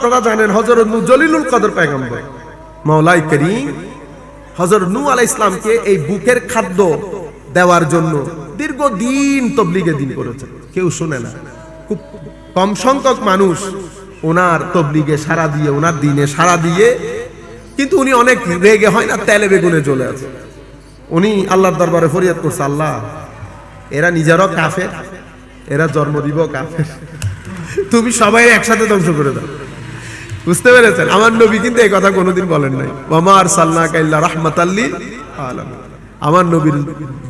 আপনারা জানেন হজরত নু জলিলুল কদর পেগম্বর মাওলাই করিম হজরত নু আলাই ইসলামকে এই বুকের খাদ্য দেওয়ার জন্য দীর্ঘদিন তবলিগে দিন করেছে। কেউ শুনে না। খুব কম সংখ্যক মানুষ ওনার তবলিগে সারা দিয়ে, ওনার দিনে সারা দিয়ে, কিন্তু উনি অনেক রেগে হয় না, তেলে বেগুনে চলে আছে উনি আল্লাহর দরবারে ফরিয়াদ করছে, আল্লাহ, এরা নিজেরও কাফের, এরা জন্ম দিব কাফের। তুমি সবাই একসাথে ধ্বংস করে দাও। বুঝতে পেরেছেন? আমার নবী কিন্তু এই কথা কোনোদিন বলেন নাই। মামার সাল্লা কাইল্লা আলম আমার নবীর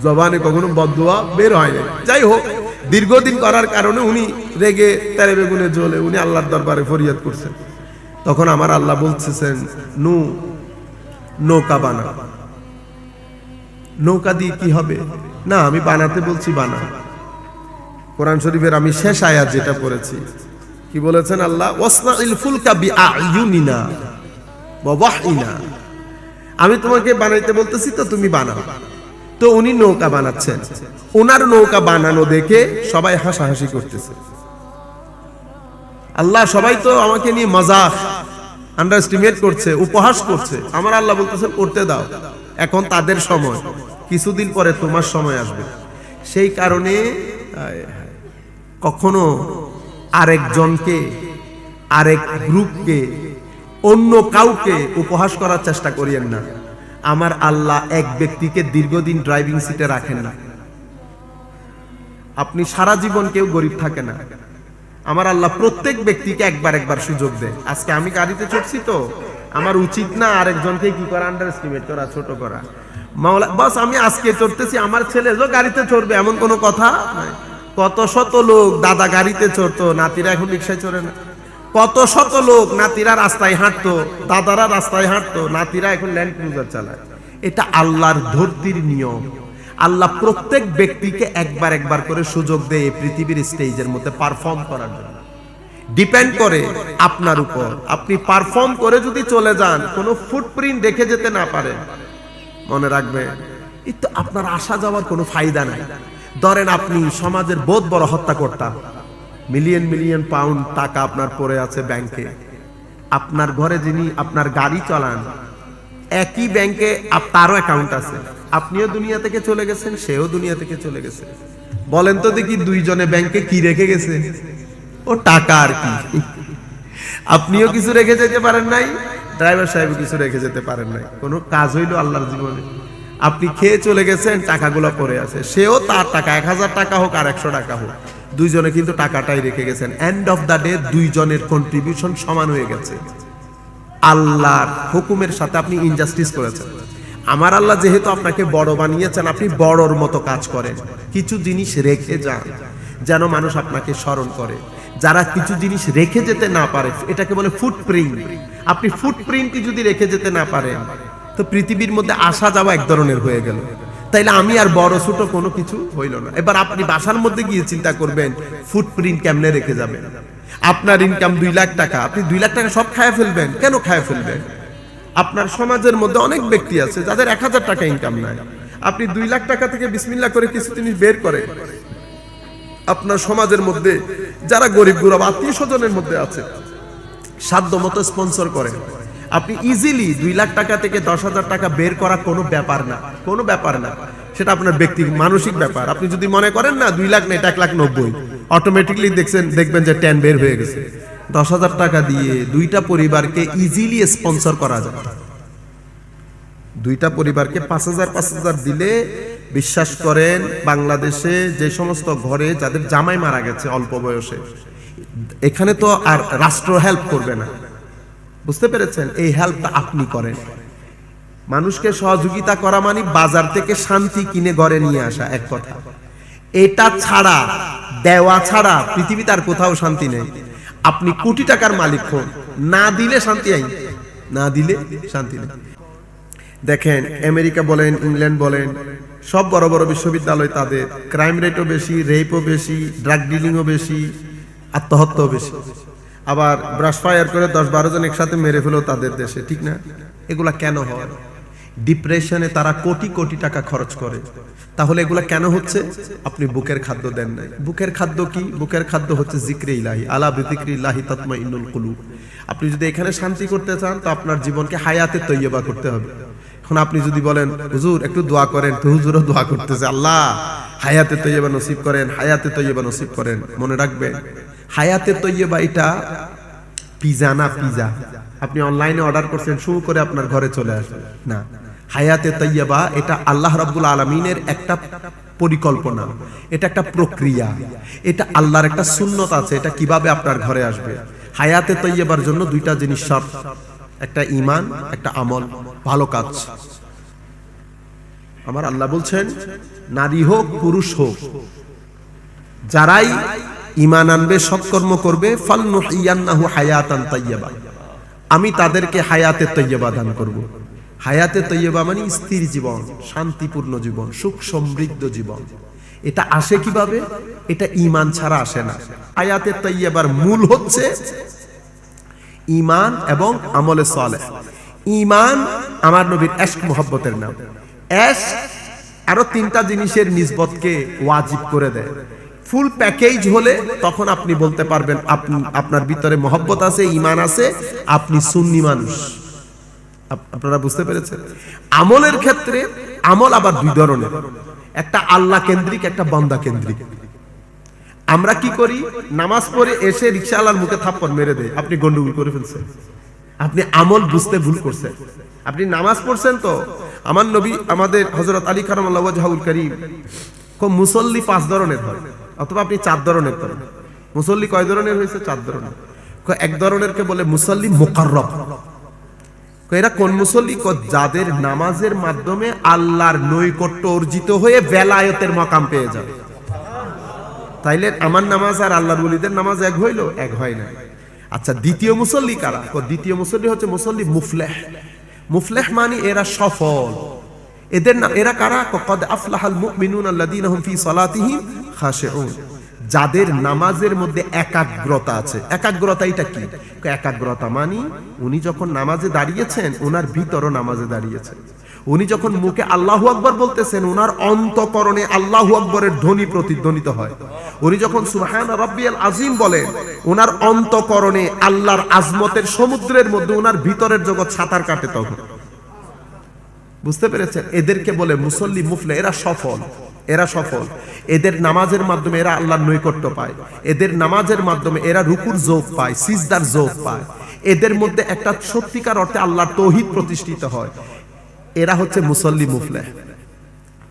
জবানে কখনো বদুয়া বের হয় নাই। যাই হোক, দীর্ঘদিন করার কারণে উনি রেগে তেরে বেগুনে জ্বলে উনি আল্লাহর দরবারে ফরিয়াদ করছেন। তখন আমার আল্লাহ বলতেছেন নু, নৌকা বানা। নৌকা দিয়ে কি হবে? না, আমি বানাতে বলছি বানা। কোরআন শরীফের আমি শেষ আয়াত যেটা পড়েছি কি বলেছেন আল্লাহ? আমি তোমাকে বানাইতে বলতেছি তো তুমি বানাও। তো উনি নৌকা বানাচ্ছেন। ওনার নৌকা বানানো দেখে সবাই হাসাহাসি করতেছে। আল্লাহ সবাই তো আমাকে নিয়ে মজাক আন্ডারস্টিমেট করছে, উপহাস করছে। আমার আল্লাহ বলতেছেন করতে দাও। এখন তাদের সময়। কিছুদিন পরে তোমার সময় আসবে। সেই কারণে কখনো আরেকজনকে, আরেক গ্রুপকে, অন্য কাউকে উপহাস করার চেষ্টা করিয়েন না। আমার আল্লাহ এক ব্যক্তিকে দীর্ঘদিন ড্রাইভিং সিটে রাখেন না। আপনি সারা জীবন কেউ গরিব থাকে না। আমার আল্লাহ প্রত্যেক ব্যক্তিকে একবার একবার সুযোগ দেয়। আজকে আমি গাড়িতে চড়ছি তো, আমার উচিত না আরেকজনকে কি করা আন্ডার এস্টিমেট করা, ছোট করা। মাওলা বাস, আমি আজকে চড়তেছি, আমার ছেলে গাড়িতে চড়বে, এমন কোনো কথা নাই। কত শত লোক দাদা গাড়িতে চড়তো, নাতিরা এখন রিক্সায় চড়ে না। কত শত লোক নাতিরা রাস্তায় হাঁটতো, দাদারা রাস্তায় হাঁটতো, নাতিরা এখন ল্যান্ড ক্রুজার চালায়। এটা আল্লাহর ধরতির নিয়ম। আল্লাহ প্রত্যেক ব্যক্তিকে একবার একবার করে সুযোগ দেয় পৃথিবীর স্টেজের মধ্যে পারফর্ম করার জন্য। ডিপেন্ড করে আপনার উপর। আপনি পারফর্ম করে যদি চলে যান, কোনো ফুটপ্রিন্ট রেখে যেতে না পারেন। মনে রাখবে এই তো আপনার আসা যাওয়ার কোনো ফায়দা নাই। ধরেন আপনি সমাজের বোধ বড় হত্যা করতাম মিলিয়ন মিলিয়ন পাউন্ড টাকা আপনার পড়ে আছে ব্যাংকে। আপনার ঘরে যিনি আপনার গাড়ি চালান, একই ব্যাংকে তারও অ্যাকাউন্ট আছে। আপনিও দুনিয়া থেকে চলে গেছেন, সেও দুনিয়া থেকে চলে গেছে। বলেন তো দেখি দুইজনে ব্যাংকে কি রেখে গেছে? ও টাকা আর কি। আপনিও কিছু রেখে যেতে পারেন নাই, ড্রাইভার সাহেব কিছু রেখে যেতে পারেন নাই। কোনো কাজ হইল আল্লাহর জীবনে। আপনি খেয়ে চলে গেছেন, টাকাগুলো পড়ে আছে। সেও তার টাকা, এক হাজার টাকা হোক আর একশো টাকা হোক। দুইজনে কিন্তু টাকাটাই রেখে গেছেন। এন্ড অফ দ্য ডে দুইজনের কন্ট্রিবিউশন সমান হয়ে গেছে। আল্লাহর হুকুমের সাথে আপনি ইনজাস্টিস করেছেন। আমার আল্লাহ যেহেতু আপনাকে বড় বানিয়েছেন, আপনি বড়র মতো কাজ করেন। কিছু জিনিস রেখে যান, যেন মানুষ আপনাকে স্মরণ করে। যারা কিছু জিনিস রেখে যেতে না পারে, এটাকে বলে ফুটপ্রিন্ট আপনি ফুটপ্রিন্টই যদি রেখে যেতে না পারেন তো পৃথিবীর মধ্যে আসা যাওয়া এক ধরনের হয়ে গেল। তাইলে আমি আর বড় ছোট কোনো কিছু হইল না। এবার আপনি বাসার মধ্যে গিয়ে চিন্তা করবেন ফুটপ্রিন্ট কেমনে রেখে যাবেন? আপনার ইনকাম দুই লাখ টাকা, আপনি দুই লাখ টাকা সব খায় ফেলবেন, কেন খায় ফেলবেন? আপনার সমাজের মধ্যে অনেক ব্যক্তি আছে যাদের এক হাজার টাকা ইনকাম নাই। আপনি দুই লাখ টাকা থেকে বিসমিল্লা করে কিছু জিনিস বের করে আপনার সমাজের মধ্যে যারা গরিব গুরব, আত্মীয় স্বজনের মধ্যে আছে সাধ্য মতো স্পন্সর করেন। আপনি ইজিলি দুই লাখ টাকা থেকে দশ হাজার টাকা বের করা কোনো ব্যাপার না। কোনো ব্যাপার না। সেটা আপনার ব্যক্তি মানসিক ব্যাপার। আপনি যদি মনে করেন, না, দুই লাখ না এক লাখ নব্বই। অটোমেটিকলি দেখছেন, দেখবেন যে টেন বের হয়ে গেছে। দশ হাজার টাকা দিয়ে দুইটা পরিবারকে ইজিলি স্পন্সর করা যায়। দুইটা পরিবারকে পাঁচ হাজার পাঁচ হাজার দিলে বিশ্বাস করেন, বাংলাদেশে যে সমস্ত ঘরে যাদের জামাই মারা গেছে অল্প বয়সে, এখানে তো আর রাষ্ট্র হেল্প করবে না। বুঝতে পেরেছেন? এই হেল্পটা আপনি করেন। মানুষকে সহযোগিতা করা মানে বাজার থেকে শান্তি কিনে ঘরে নিয়ে আসা, এক কথা। এটা ছাড়া, দেওয়া ছাড়া পৃথিবীতে আর কোথাও শান্তি নেই। আপনি কোটি টাকার মালিক হন। না দিলে শান্তি আইন না দিলে শান্তি নেই। দেখেন, আমেরিকা বলেন, ইংল্যান্ড বলেন, সব বড় বড় বিশ্ববিদ্যালয় তাদের। ক্রাইম রেটও বেশি রেপও বেশি ড্রাগ ডিলিংও বেশি, আত্মহত্যাও বেশি। আবার ব্রাশ ফায়ার করে দশ বারো জন একসাথে মেরে ফেলো তাদের দেশে, ঠিক না? এগুলা কেন হয়? ডিপ্রেশনে তারা কোটি কোটি টাকা খরচ করে। তাহলে এগুলা কেন হচ্ছে? আপনি বুকের খাদ্য দেন নাই। বুকের খাদ্য কি? বুকের খাদ্য হচ্ছে জিক্রে ইলাহি, আলা বিজিক্রি ইলাহি তৎমা ইন্নুল কুলু আপনি যদি এখানে শান্তি করতে চান, তো আপনার জীবনকে হায়াতে তৈয়বা করতে হবে। এখন আপনি যদি বলেন, হুজুর, একটু দোয়া করেন, তো হুজুরও দোয়া করতেছে, আল্লাহ, হায়াতে তৈয়বা নসিব করেন, হায়াতে তৈয়বা নসিব করেন। মনে রাখবেন হায়াতে তৈয়বা এটা পিজা না পিজা? আপনি অনলাইনে অর্ডার করছেন, শুরু করে আপনার ঘরে চলে আসবে। না। হায়াতে তৈয়বা এটা আল্লাহ রাব্বুল আলমিনের একটা পরিকল্পনা। এটা একটা প্রক্রিয়া। এটা আল্লাহর একটা সুন্নত আছে, এটা কীভাবে আপনার ঘরে আসবে। হায়াতে তৈয়বার জন্য দুইটা জিনিস শর্ত। একটা ইমান একটা আমল। ভালো কাজ। আমার আল্লাহ বলছেন, নারী হোক, পুরুষ হোক, যারাই ইমান আনবে, সৎকর্ম করবে, ফালনুহিয়ান্নাহু হায়াতান তাইয়্যিবা। আমি তাদেরকে হায়াতে তৈয়বা দান করব। হায়াতে তৈয়বা মানে স্থির জীবন, শান্তিপূর্ণ জীবন, সুখ সমৃদ্ধ জীবন। এটা আসে কীভাবে? এটা ইমান ছাড়া আসে না। হায়াতে তৈয়বার মূল হচ্ছে ইমান এবং আমলে সালেহ। ইমান আমার নবীর এশক মোহব্বতের নাম। এশ আরও তিনটা জিনিসের নিসবতকে ওয়াজিব করে দেয়। ফুল প্যাকেজ হলে তখন আপনি বলতে পারবেন, আপনি, আপনার ভিতরে মহব্বত আছে ইমান আছে, আপনি সুন্নি মানুষ। আপনারা বুঝতে পেরেছেন? আমলের ক্ষেত্রে আমল আবার দুই ধরনের। একটা আল্লাহ কেন্দ্রিক, একটা বান্দা কেন্দ্রিক। আমরা কি করি? নামাজ পড়ে এসে রিক্সাওয়ালার মুখে থাপ্পড় মেরে দেয়। আপনি গন্ডগোল করে ফেলছেন। আপনি আমল বুঝতে ভুল করছেন। আপনি নামাজ পড়ছেন তো? আমার নবী, আমাদের হজরত আলী কারাম আল্লাহ জাহুল করিম মুসল্লি পাঁচ ধরনের হয়। অথবা আপনি চার ধরনের করেন। মুসল্লি কয় ধরনের হয়েছে? চার ধরনের। এক ধরনের কে বলে মুসল্লি মোকাররব। কো এরা কোন মুসল্লি? যাদের নামাজের মাধ্যমে আল্লাহর নৈকট্য অর্জিত হয়ে বেলায়তের মকাম পেয়ে যাবে। তাইলে আমার নামাজ আর আল্লাহর বলিদের নামাজ এক হইল? এক হয় না। আচ্ছা দ্বিতীয় মুসল্লি কারা? দ্বিতীয় মুসল্লি হচ্ছে মুসল্লি মুফলেহ। মুফলেহ মানে এরা সফল। এদের না, এরা কারা? কদ আফলাহাল মুমিনুন আল্লাযীনা হুম ফি সালাতিহিম খাশিউন। যাদের নামাজের মধ্যে একাগ্রতা আছে। একাগ্রতা এটা কি? একাগ্রতা মানে উনি যখন নামাজে দাঁড়িয়েছেন ওনার ভিতরও নামাজে দাঁড়িয়েছেন উনি যখন মুখে আল্লাহু আকবর বলতেছেন ওনার অন্তকরণে আল্লাহু আকবরের ধ্বনি প্রতিধ্বনিত হয়। উনি যখন সুবহান রাব্বিয়াল আজিম বলেন ওনার অন্তকরণে আল্লাহর আজমতের সমুদ্রের মধ্যে ওনার ভিতরের জগৎ সাঁতার কাটে তখন। বুঝতে পেরেছেন? এদেরকে বলে মুসল্লি মুফলে, এরা সফল এরা সফল। এদের নামাজের মাধ্যমে এরা আল্লাহর নৈকট্য পায়। এদের নামাজের মাধ্যমে এরা রুকুর যোগ পায়, সিজদার যোগ পায়। এদের মধ্যে একটা সত্যিকার অর্থে আল্লাহর তৌহিদ প্রতিষ্ঠিত হয়। এরা হচ্ছে মুসল্লি মুফলে।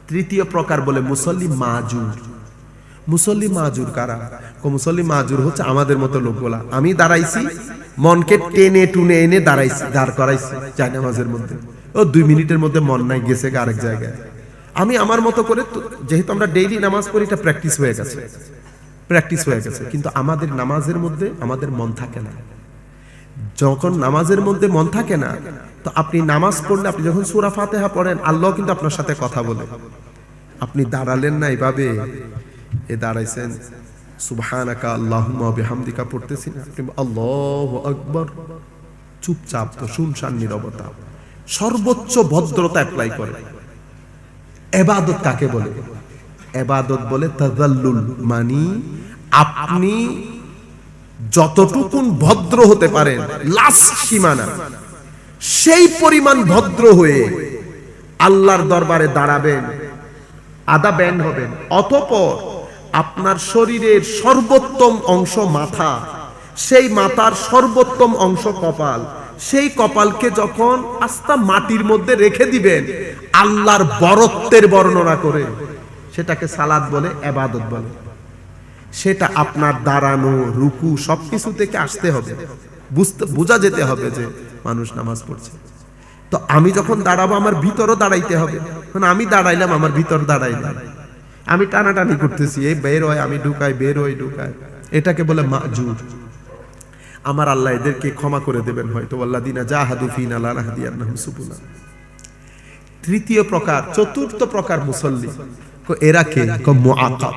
তৃতীয় প্রকার বলে মুসল্লি মাজুর। মুসল্লি মাজুর কারা? মুসল্লি মাজুর হচ্ছে আমাদের মতো লোকগুলা। আমি দাঁড়াইছি, মনকে টেনে টুনে এনে দাঁড়াইছি, দাঁড় করাইছি চাই নামাজের মধ্যে। ও দুই মিনিটের মধ্যে মন নাই, গেছে আরেক জায়গায়। আমি আমার মতো করে যেহেতু আমরা ডেইলি নামাজ পড়ি, এটা প্র্যাকটিস হয়ে গেছে। প্র্যাকটিস হয়ে গেছে। কিন্তু আমাদের নামাজের মধ্যে আমাদের মন থাকে না। যখন নামাজের মধ্যে মন থাকে না, তো আপনি নামাজ পড়লে আপনি যখন সুরা ফাতেহা পড়েন, আল্লাহ কিন্তু আপনার সাথে কথা বলে। আপনি দাঁড়ালেন না এভাবে। এ দাঁড়াইছেন, সুবহানাকা আল্লাহুম্মা বিহামদিকা পড়তেছি না। আপনি আল্লাহু আকবার। চুপচাপ তো শুনশান নীরবতা। সর্বোচ্চ ভদ্রতা অ্যাপ্লাই করে। এবাদত কাকে বলে? এবাদত বলে তাজাল্লুল মানি, আপনি যতটুকুন ভদ্র হতে পারেন লাস্ট সীমানা, সেই পরিমাণ ভদ্র হয়ে আল্লাহর দরবারে দাঁড়াবেন, আদা ব্যান্ড হবেন। অতপর আপনার শরীরের সর্বোত্তম অংশ মাথা, সেই মাথার সর্বোত্তম অংশ কপাল সেই কপালকে যখন আস্তা মাটির মধ্যে রেখে দিবেন, আল্লাহর বরত্বের বর্ণনা করে, সেটাকে সালাদ বলে, এবাদত বলে। সেটা আপনার দাঁড়ানো, রুকু, সবকিছু থেকে আসতে হবে। বুঝতে, বোঝা যেতে হবে যে মানুষ নামাজ পড়ছে। তো আমি যখন দাঁড়াবো, আমার ভিতরও দাঁড়াইতে হবে। কারণ আমি দাঁড়াইলাম, আমার ভিতর দাঁড়াইলাম। আমি টানাটানি করতেছি, এই বের হয়, আমি ঢুকাই, বের হই ঢুকাই। এটাকে বলে মাজুর। আমার আল্লাহ এদেরকে ক্ষমা করে দেবেন হয়তো আল্লাহ দিনা জাহাদু ফিনা লানাহদিয়ান্নাহুম সুবুলা তৃতীয় প্রকার চতুর্থ প্রকার মুসল্লি কো এরা কে কো মুআক্কাব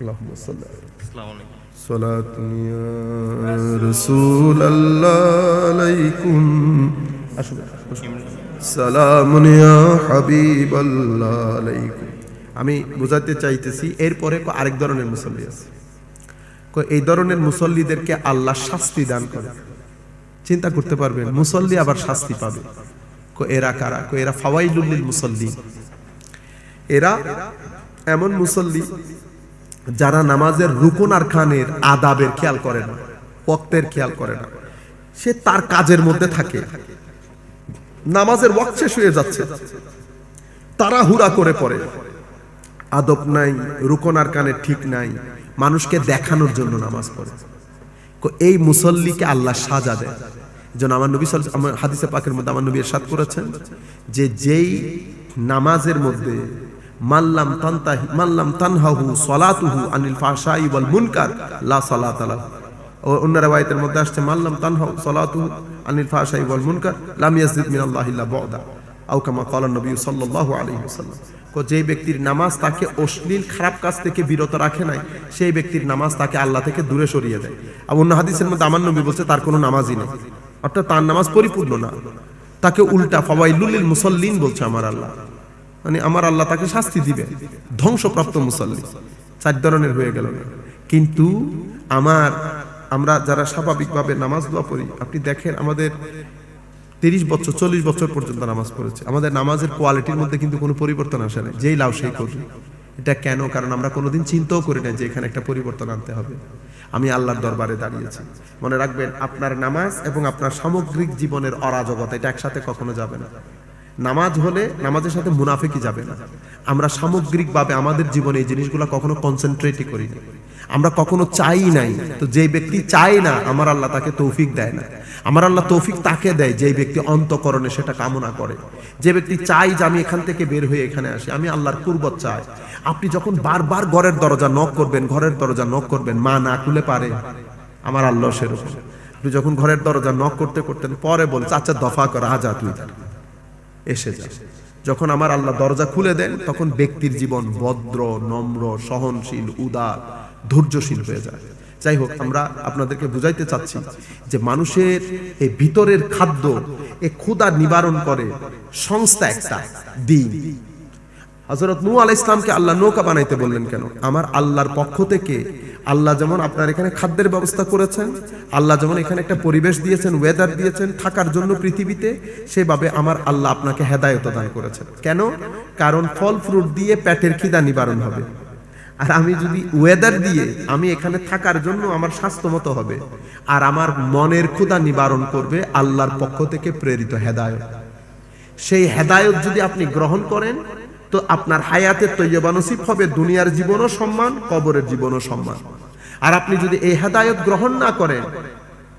আল্লাহুম্মা সাল্লি আলা আসসালামু আলাইকুম صلاة يا رسول الله عليكم আসুন সালামুন ইয়া হাবিবাল্লাহ আলাইকুম আমি বোঝাতে চাইতেছি এরপরে ক- আরেক ধরনের মুসল্লি আছে ক- এই ধরনের মুসল্লিদেরকে আল্লাহ শাস্তি দান করে। চিন্তা করতে পারবেন, মুসল্লি আবার শাস্তি পাবে। এরা কারা? এরা ফাওয়াইলুল মুসল্লি। এরা এমন মুসল্লি যারা নামাজের রুকুন আর খানের আদাবের খেয়াল করে না ওক্তের খেয়াল করে না। সে তার কাজের মধ্যে থাকে। নামাজের ওয়াক্ত শেষ হয়ে যাচ্ছে। তারা হুরা করে পড়ে। আদব নাই, রুকন আর কানে ঠিক নাই। মানুষকে দেখানোর জন্য নামাজ পড়ে। এই মুসল্লিকে আল্লাহ সাজা দেয়। যেন আমার নবী আমার হাদিসে পাকের মধ্যে আমার নবী এরশাদ করেছেন যে যেই নামাজের মধ্যে মাল্লাম তান্তাহি মাল্লাম তানহাহু সলাতুহু আনিল ফাহশাই ওয়াল মুনকার, লা সালাত ও অন্য রাওয়ায়াতের মধ্যে আসছে মাল্লাম তানহাহু সলাতুহু আনিল ফাহশাই ওয়াল মুনকার, লাম ইয়াজিদ মিনাল্লাহি ইল্লা বুদা। আও কামা ক্বালা নবী ওয়াসাল্লাম। কো যেই ব্যক্তির নামাজ তাকে অশ্লীল, খারাপ কাজ থেকে বিরত রাখে নাই, সেই ব্যক্তির নামাজ তাকে আল্লাহ থেকে দূরে সরিয়ে দেয়। আর অন্য হাদিসের মধ্যে আমার নবী বলছে, তার কোনো নামাজই নেই। অর্থাৎ তার নামাজ পরিপূর্ণ না। তাকে উল্টা ফাওয়াইলুল মুসল্লিন বলছে আমার আল্লাহ। মানে আমার আল্লাহ তাকে শাস্তি দিবে। ধ্বংসপ্রাপ্ত মুসল্লি। চার ধরনের হয়ে গেল। কিন্তু আমার, আমরা যারা স্বাভাবিকভাবে নামাজ দোয়া পড়ি, আপনি দেখেন আমাদের তিরিশ বছর, চল্লিশ বছর পর্যন্ত নামাজ পড়েছে। আমাদের নামাজের কোয়ালিটির মধ্যে কিন্তু কোনো পরিবর্তন আসে না যেই লাউ সেই করবে। এটা কেন? কারণ আমরা কোনোদিন চিন্তাও করি না যে এখানে একটা পরিবর্তন আনতে হবে। আমি আল্লাহর দরবারে দাঁড়িয়েছি। মনে রাখবেন, আপনার নামাজ এবং আপনার সামগ্রিক জীবনের অরাজকতা, এটা একসাথে কখনো যাবে না। নামাজ হলে নামাজের সাথে মুনাফিকই যাবে না। আমরা সামগ্রিকভাবে আমাদের জীবনে এই জিনিসগুলো কখনো কনসেন্ট্রেটই করি না। আমরা কখনো চাই নাই, তো যে ব্যক্তি চায় না, আমার আল্লাহ তাকে তৌফিক দেয় না। আমার আল্লাহ তৌফিক তাকে দেয় যে ব্যক্তি অন্তকরণে সেটা কামনা করে। যে ব্যক্তি চাই যে আমি এখান থেকে বের হয়ে এখানে আসি, আমি আল্লাহর কুরবত চাই। আপনি যখন বারবার ঘরের দরজা নক করবেন, ঘরের দরজা নক করবেন, মা না খুলে পারে, আমার আল্লাহ সেরকম। আপনি যখন ঘরের দরজা নক করতে করতেন, পরে বল চাচা দফা করা আজা তুই এসে যা যখন আমার আল্লাহ দরজা খুলে দেন, তখন ব্যক্তির জীবন ভদ্র, নম্র, সহনশীল, উদার, ধৈর্যশীল হয়ে যায়। যাই হোক, আমরা আপনাদেরকে বুঝাইতে চাচ্ছি যে মানুষের এই ভিতরের খাদ্য, এ ক্ষুদা নিবারণ করে সংস্থা একটা, দিন। হজরত নু আলাহ ইসলামকে আল্লাহ নৌকা বানাইতে বললেন কেন? আমার আল্লাহর পক্ষ থেকে আল্লাহ যেমন আপনার এখানে খাদ্যের ব্যবস্থা করেছেন, আল্লাহ যেমন এখানে একটা পরিবেশ দিয়েছেন ওয়েদার দিয়েছেন, থাকার জন্য পৃথিবীতে, সেভাবে আমার আল্লাহ আপনাকে হেদায়ত দান করেছেন। কেন? কারণ ফল ফ্রুট দিয়ে পেটের খিদা নিবারণ হবে। আর আমি যদি ওয়েদার দিয়ে আমি এখানে থাকার জন্য আমার স্বাস্থ্য মতো হবে, আর আমার মনের ক্ষুদা নিবারণ করবে, আল্লাহর পক্ষ থেকে প্রেরিত হেদায়ত। সেই হেদায়ত যদি আপনি গ্রহণ করেন তো আপনার হায়াতের তৈয়বা নসিব হবে, দুনিয়ার জীবনও সম্মান, কবরের জীবনও সম্মান। আর আপনি যদি এই হেদায়ত গ্রহণ না করেন,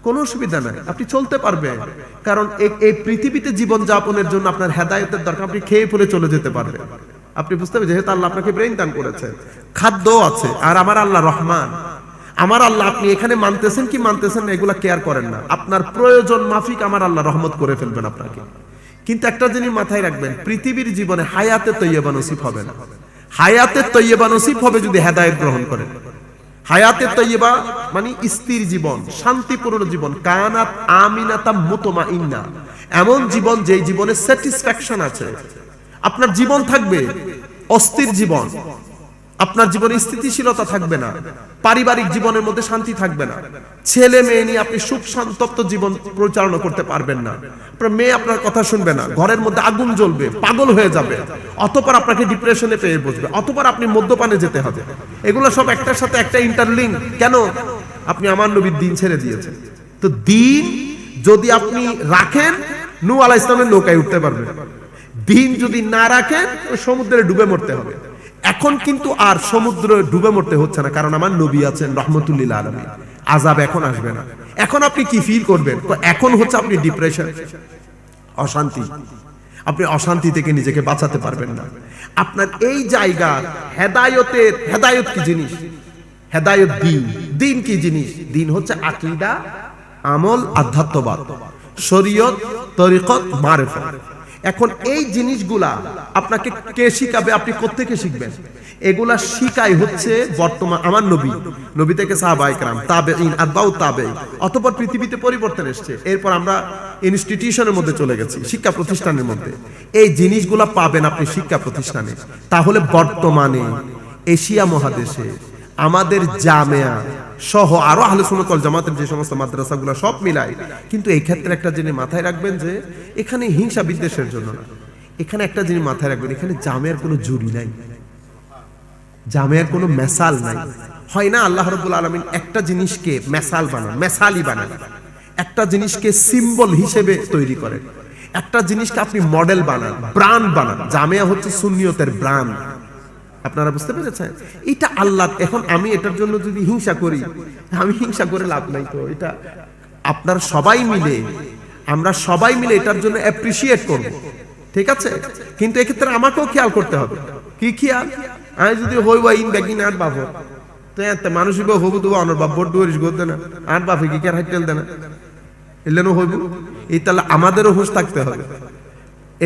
কোনো অসুবিধা নাই, আপনি চলতে পারবেন। কারণ এই- এই পৃথিবীতে জীবন যাপনের জন্য আপনার হেদায়তের দরকার, আপনি খেয়ে ফেলে চলে যেতে পারবেন। আপনি বুঝতে পারবেন, যেহেতু আল্লাহ আপনাকে ব্রেন দান করেছে খাদ্য আছে, আর আমার আল্লাহ রহমান। আমার আল্লাহ আপনি এখানে মানতেছেন কি মানতেছেন না, এগুলা কেয়ার করেন না। আপনার প্রয়োজন মাফিক আমার আল্লাহ রহমত করে ফেলবেন আপনাকে। কিন্তু একটা জিনিস মাথায় রাখবেন, পৃথিবীর জীবনে হায়াতে তৈয়বা নসিব হবে না। হায়াতে তৈয়বা নসিব হবে যদি হেদায়ত গ্রহণ করেন। হায়াতে তৈয়বা মানে স্থির জীবন, শান্তিপূর্ণ জীবন কানাত আমিনাতা মুতমা ইন্না এমন জীবন যে জীবনে স্যাটিসফ্যাকশন আছে। আপনার জীবন থাকবে অস্থির জীবন। আপনার জীবনে স্থিতিশীলতা থাকবে না, পারিবারিক জীবনের মধ্যে শান্তি থাকবে না, ছেলে মেয়ে নিয়ে আপনি সুখ শান্তপ্ত জীবন পরিচালনা করতে পারবেন না, আপনার মেয়ে আপনার কথা শুনবে না, ঘরের মধ্যে আগুন জ্বলবে, পাগল হয়ে যাবে, অতপর আপনাকে ডিপ্রেশনে পেয়ে বসবে, অতপর আপনি মদ্যপানে যেতে হবে, এগুলো সব একটার সাথে একটা ইন্টারলিঙ্ক কেন? আপনি আমার নবীর দিন ছেড়ে দিয়েছেন, তো দিন যদি আপনি রাখেন নু আলাহ ইসলামের নৌকায় উঠতে পারবেন, দিন যদি না রাখেন সমুদ্রে ডুবে মরতে হবে। এখন কিন্তু আর সমুদ্র ডুবে মরতে হচ্ছে না, কারণ আমার নবী আছেন রহমতুল্লিল আলমী। আজাব এখন আসবে না। এখন আপনি কি ফিল করবেন? তো এখন হচ্ছে আপনি ডিপ্রেশন অশান্তি। আপনি অশান্তি থেকে নিজেকে বাঁচাতে পারবেন না। আপনার এই জায়গা হেদায়তের, হেদায়ত কি জিনিস? হেদায়ত দিন। দিন কি জিনিস? দিন হচ্ছে আকিদা, আমল, আধ্যাত্মবাদ। শরীয়ত, তরিকত, মারেফত। এখন এই জিনিসগুলা আপনাকে কে শিখাবে? আপনি কোত্থেকে শিখবেন? এগুলা শিখাই হচ্ছে বর্তমান আমার নবী। নবী থেকে সাহাবা ইকরাম তাবে ইন আদবাউ তাবে অতঃপর পৃথিবীতে পরিবর্তন এসছে। এরপর আমরা ইনস্টিটিউশনের মধ্যে চলে গেছি, শিক্ষা প্রতিষ্ঠানের মধ্যে। এই জিনিসগুলা পাবেন আপনি শিক্ষা প্রতিষ্ঠানে। তাহলে বর্তমানে এশিয়া মহাদেশে আমাদের জামেয়া সহ আরও আহলে আলোচনা জামাতের যে সমস্ত মাদ্রাসাগুলো সব মিলাই, কিন্তু এই ক্ষেত্রে একটা জিনিস মাথায় রাখবেন যে এখানে হিংসা বিদ্বেষের জন্য না। এখানে একটা জিনিস মাথায় রাখবেন, এখানে জামেয়ার কোনো জুরি নাই। জামেয়ার কোনো মেসাল নাই। হয় না আল্লাহ রব্বুল আলমিন একটা জিনিসকে মেসাল বানান, মেসালই বানান। একটা জিনিসকে সিম্বল হিসেবে তৈরি করেন। একটা জিনিসকে আপনি মডেল বানান ব্রান্ড বানান। জামেয়া হচ্ছে সুন্নিয়তের ব্রান্ড আপনারা বুঝতে পেরেছেন? এটা আল্লাহ, এখন আমি এটার জন্য যদি হিংসা করি, আমি হিংসা করে লাভ নাই তো, এটা আপনার সবাই মিলে, আমরা সবাই মিলে এটার জন্য অ্যাপ্রিসিয়েট করব। ঠিক আছে? কিন্তু এক্ষেত্রে আমাকেও খেয়াল করতে হবে। কি খেয়াল? আমি যদি হই বা ইন ব্যাগিন আট বাপ তো এত মানুষ হবু অনর আট বাপে কি হাইটেল এলেনও হইব? এই তাহলে আমাদেরও হুঁশ থাকতে হবে।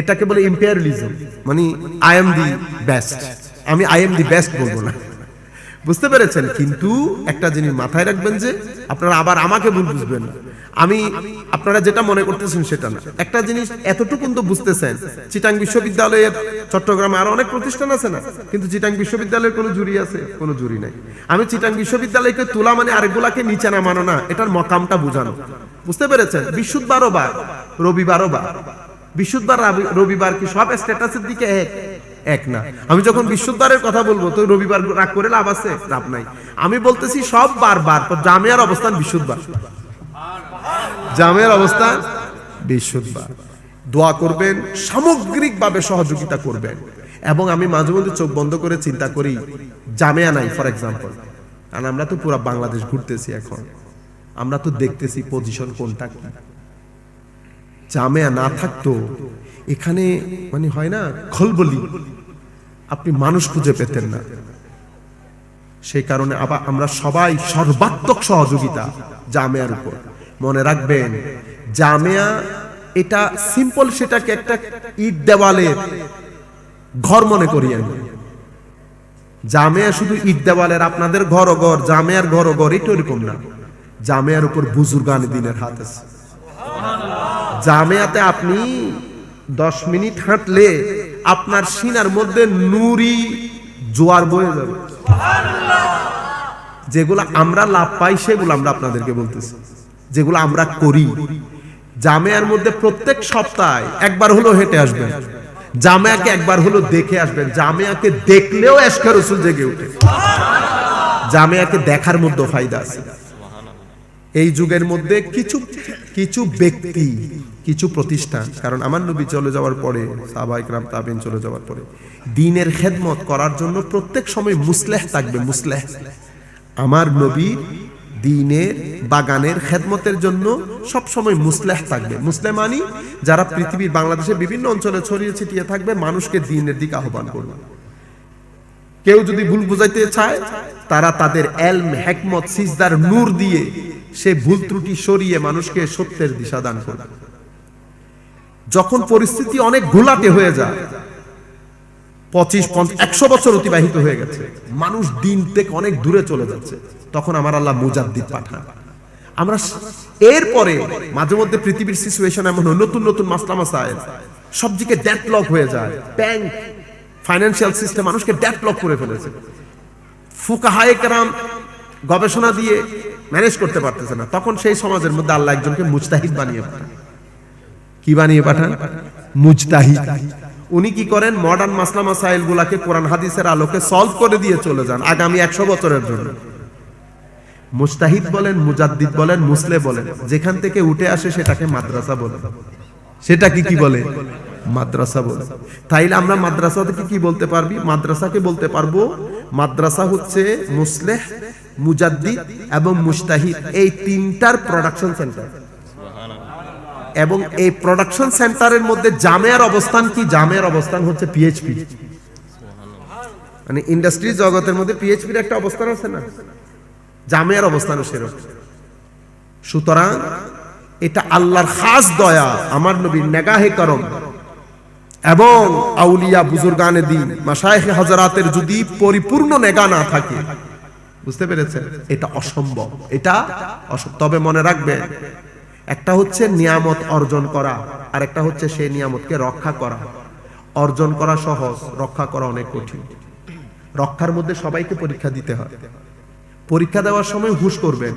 এটাকে বলে ইম্পেয়ারিলিজম মানে আই এম দি বেস্ট আমি আই এম দি বেস্ট বলব না। বুঝতে পেরেছেন? কিন্তু একটা জিনিস মাথায় রাখবেন যে, আপনারা আবার আমাকে ভুল বুঝবেন আমি, আপনারা যেটা মনে করতেছেন সেটা না। একটা জিনিস এতটুকু তো বুঝতেছেন, চিটাং বিশ্ববিদ্যালয়ের চট্টগ্রামে আরও অনেক প্রতিষ্ঠান আছে না? কিন্তু চিটাং বিশ্ববিদ্যালয়ের কোনো জুরি আছে? কোনো জুরি নাই। আমি চিটাং বিশ্ববিদ্যালয়কে তোলা মানে আরেকগুলাকে নিচে নামানো না, এটার মকামটা বুঝানো। বুঝতে পেরেছেন? বিশুদ্ধবারও বার, রবিবারও বার। বিশুদ্ধবার রবিবার কি সব স্ট্যাটাসের দিকে এক? এক না। আমি যখন বিশুদ্ধবারের কথা বলব, তো রবিবার রাগ করে লাভ আছে? লাভ নাই। আমি বলতেছি সব বার বার জামিয়ার অবস্থান বিশুদ্ধবার জামের অবস্থান বিশুদ্ধবার দোয়া করবেন, সামগ্রিকভাবে সহযোগিতা করবেন। এবং আমি মাঝে মধ্যে চোখ বন্ধ করে চিন্তা করি, জামেয়া নাই ফর এক্সাম্পল কারণ আমরা তো পুরো বাংলাদেশ ঘুরতেছি এখন। আমরা তো দেখতেছি পজিশন কোনটা কি। জামেয়া না থাকতো এখানে মানে হয় না, খলবলি। আপনি মানুষ খুঁজে পেতেন না। সেই কারণে আবার আমরা সবাই সর্বাত্মক সহযোগিতা জামেয়ার উপর। মনে রাখবেন, জামেয়া এটা সিম্পল সেটাকে একটা ইট দেওয়ালের ঘর মনে করি আমি। জামেয়া শুধু ইট দেওয়ালের আপনাদের ঘর ঘর জামেয়ার ঘর ঘর এটা ওরকম না। জামেয়ার উপর বুজুর্গান দিনের হাত আছে। জামেয়াতে আপনি দশ মিনিট হাঁটলে আপনার সিনার মধ্যে নুরি জোয়ার বয়ে যাবে। যেগুলো আমরা লাভ পাই, সেগুলো আমরা আপনাদেরকে বলতেছি। যেগুলো আমরা করি। জামেয়ার মধ্যে প্রত্যেক সপ্তাহে একবার হলো হেঁটে আসবেন। জামেয়াকে একবার হলো দেখে আসবেন। জামেয়াকে দেখলেও এসকা রসুল জেগে উঠে জামেয়াকে দেখার মধ্যে ফায়দা আছে। এই যুগের মধ্যে কিছু কিছু ব্যক্তি, কিছু প্রতিষ্ঠান, কারণ আমার নবী চলে যাওয়ার পরে সাহাবাইক রাম তাবিন চলে যাওয়ার পরে, দিনের খেদমত করার জন্য প্রত্যেক সময় মুসলেহ থাকবে, মুসলেহ। আমার নবী দিনের বাগানের খেদমতের জন্য সব সময় মুসলেহ থাকবে। মুসলেহ মানি যারা পৃথিবীর বাংলাদেশের বিভিন্ন অঞ্চলে ছড়িয়ে ছিটিয়ে থাকবে, মানুষকে দিনের দিকে আহ্বান করবে। কেউ যদি ভুল বুঝাইতে চায়, তারা তাদের এলম, হেকমত, সিজদার নূর দিয়ে সে ভুল ত্রুটি সরিয়ে মানুষকে সত্যের দিশা দান করবে যখন পরিস্থিতি অনেক ঘোলাটে হয়ে যায় পঁচিশ একশো বছর অতিবাহিত হয়ে গেছে। মানুষ দিন থেকে অনেক দূরে চলে যাচ্ছে। তখন আমার আল্লাহ মুজাদ্দিদ পাঠান। আমরা এরপরে মাঝে মধ্যে পৃথিবীর সিচুয়েশন এমন হয়, নতুন নতুন মাসলা মাসাইল সব দিকে ডেটলক হয়ে যায়। ব্যাংক ফাইন্যান্সিয়াল সিস্টেম মানুষকে ডেটলক করে ফেলেছে। ফুকাহায়ে কেরাম গবেষণা দিয়ে ম্যানেজ করতে পারতেছে না। তখন সেই সমাজের মধ্যে আল্লাহ একজনকে মুজতাহিদ বানিয়ে পাঠান। কি বানিয়ে পাঠান? মুজতাহিদ। উনি কি করেন? মডার্ন মাসলা মাসাইল গুলাকে কোরআন হাদিসের আলোকে সলভ করে দিয়ে চলে যান আগামী একশো বছরের জন্য। মুস্তাহিদ বলেন, মুজাদ্দিদ বলেন, মুসলে বলেন, যেখান থেকে উঠে আসে সেটাকে মাদ্রাসা বলে। সেটাকে কি বলে? মাদ্রাসা বলে। তাইলে আমরা মাদ্রাসা থেকে কি বলতে পারবি? মাদ্রাসাকে বলতে পারব, মাদ্রাসা হচ্ছে মুসলেহ মুজাদ্দিদ এবং মুস্তাহিদ এই তিনটার প্রোডাকশন সেন্টার এবং এই প্রোডাকশন সেন্টারের মধ্যে জামেয়ার অবস্থান কি? জামেয়ার অবস্থান হচ্ছে পিএইচপি মানে ইন্ডাস্ট্রি জগতের মধ্যে পিএইচপির একটা অবস্থান আছে না? জামেয়ার অবস্থানও সেরকম। সুতরাং এটা আল্লাহর খাস দয়া, আমার নবীর নেগাহে করম। এবং আউলিয়া বুজুর্গানে দিন মাসায়েখ হাজারাতের যদি পরিপূর্ণ নেগা না থাকে বুঝতে পেরেছেন? এটা অসম্ভব। এটা তবে মনে রাখবেন, একটা হচ্ছে নিয়ামত অর্জন করা আর একটা হচ্ছে সেই নিয়ামতকে রক্ষা করা। অর্জন করা সহজ, রক্ষা করা অনেক কঠিন। রক্ষার মধ্যে সবাইকে পরীক্ষা দিতে হয়। পরীক্ষা দেওয়ার সময় হুশ করবেন।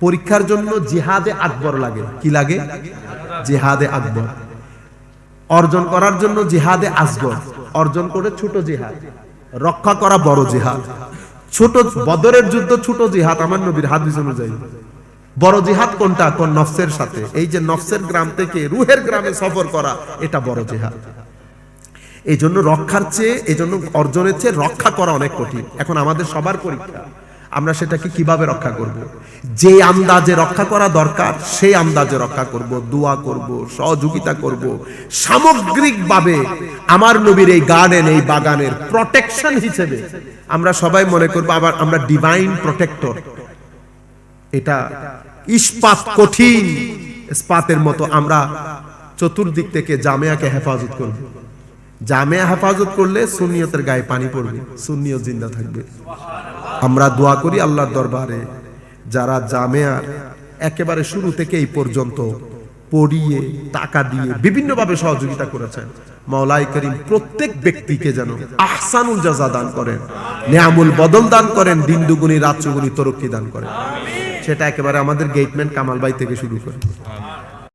পরীক্ষার জন্য জিহাদে আকবর লাগে। কি লাগে? জিহাদে আকবর। অর্জন করার জন্য জিহাদে আসগর। অর্জন করে ছোট জিহাদ। রক্ষা করা বড় জিহাদ। ছোট বদরের যুদ্ধ, ছোট জিহাদ, আমার নবীর হাদিস অনুযায়ী। বড় জিহাদ কোনটা? কোন নফসের সাথে। এই যে নফসের গ্রাম থেকে রুহের গ্রামে সফর করা, এটা বড় জিহাদ। এই জন্য রক্ষার চেয়ে এই জন্য অর্জনের চেয়ে রক্ষা করা অনেক কঠিন। এখন আমাদের সবার পরীক্ষা। আমরা সেটাকে কীভাবে রক্ষা করব। যে আন্দাজে রক্ষা করা দরকার, সেই আন্দাজে রক্ষা করব, দোয়া করব, সহযোগিতা করব। সামগ্রিকভাবে আমার নবীর এই গার্ডেন এই বাগানের প্রটেকশন হিসেবে আমরা সবাই মনে করব আবার আমরা ডিভাইন প্রোটেক্টর এটা ইস্পাত কঠিন ইস্পাতের মতো আমরা চতুর্দিক থেকে জামেয়াকে হেফাজত করব। জামেয়া হেফাজত করলে সুন্নিয়তের গায়ে পানি পড়বে, সুন্নিয়ত জিন্দা থাকবে। আমরা দোয়া করি আল্লাহর দরবারে, যারা জামেয়ার একেবারে শুরু থেকে এই পর্যন্ত পড়িয়ে, টাকা দিয়ে বিভিন্নভাবে সহযোগিতা করেছেন। মাওলাই করিম প্রত্যেক ব্যক্তিকে যেন আহসানুল জাজা দান করেন, নেয়ামুল বদল দান করেন, দিন দুগুনি রাত চুগুনি তরক্কি দান করেন। সেটা একেবারে আমাদের গেটম্যান কামাল ভাই থেকে শুরু করে।